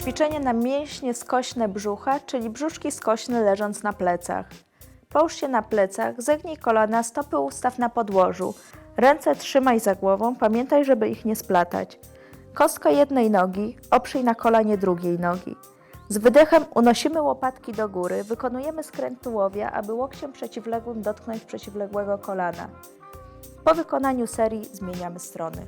Ćwiczenie na mięśnie skośne brzucha, czyli brzuszki skośne leżąc na plecach. Połóż się na plecach, zegnij kolana, stopy ustaw na podłożu. Ręce trzymaj za głową, pamiętaj, żeby ich nie splatać. Kostkę jednej nogi oprzyj na kolanie drugiej nogi. Z wydechem unosimy łopatki do góry, wykonujemy skręt tułowia, aby łokciem przeciwległym dotknąć przeciwległego kolana. Po wykonaniu serii zmieniamy strony.